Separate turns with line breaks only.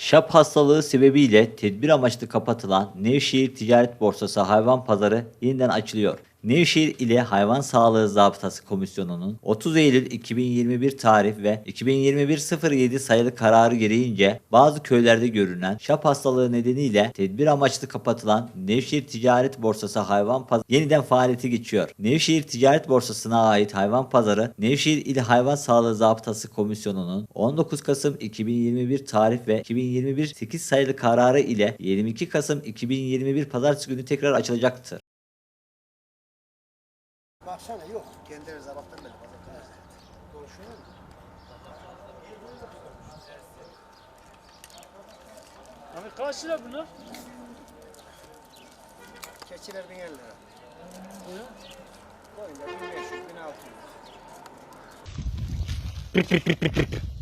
Şap hastalığı sebebiyle tedbir amaçlı kapatılan Nevşehir Ticaret Borsası hayvan pazarı yeniden açılıyor. Nevşehir ile Hayvan Sağlığı Zabıtası Komisyonu'nun 30 Eylül 2021 tarih ve 2021-07 sayılı kararı gereğince bazı köylerde görülen şap hastalığı nedeniyle tedbir amaçlı kapatılan Nevşehir Ticaret Borsası hayvan pazarı yeniden faaliyete geçiyor. Nevşehir Ticaret Borsası'na ait hayvan pazarı Nevşehir İl Hayvan Sağlığı Zabıtası Komisyonu'nun 19 Kasım 2021 tarih ve 2021 8 sayılı kararı ile 22 Kasım 2021 Pazartesi günü tekrar açılacaktır
baksana yok. Kendi rezervattan beri pazartesi. Evet. Konuşuyor mu?
Abi kaç lira bunlar?
Keçiler 1050 lira.
Koyun?
Koyunlar 1500, 1600.